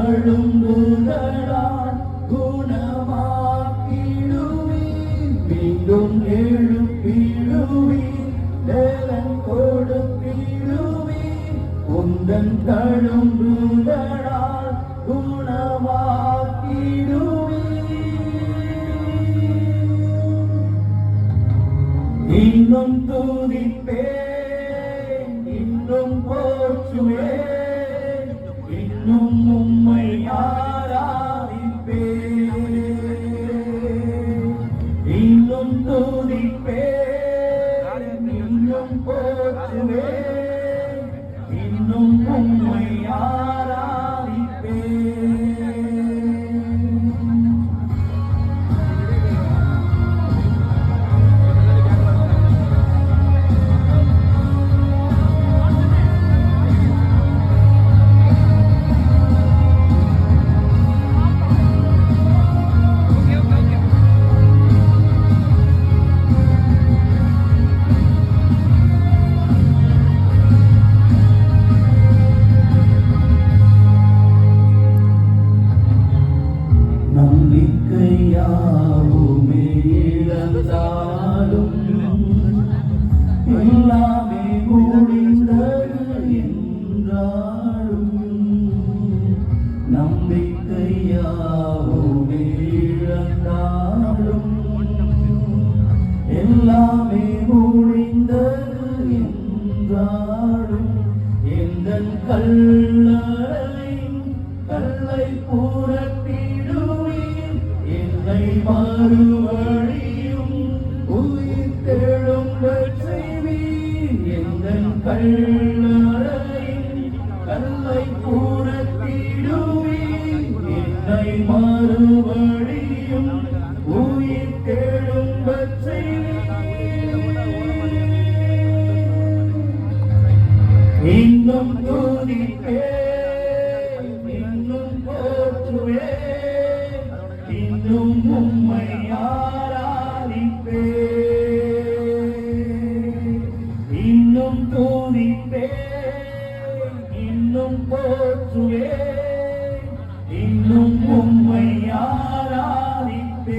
தழும்புகளால் குணமாக்கிடுவீர். மீண்டும் எழுப்பிடுவீர். வேலன் கொடுத்திடுவீர். உந்தன் தழும்புகளால் குணமாக்கிடுவீர். இன்னும் தூதிப்பேன். இழந்தாலும் எல்லாமே முடிந்தது என்றாலும் நம்பிக்கையாவுமே இழந்தாலும் எல்லாமே முடிந்தது என்றாலும் எந்த கல்லறை கல்லை புரட்டிடுவீர் என்னை மறுவழியும் எந்த உம்மை ஆராதிப்பேன்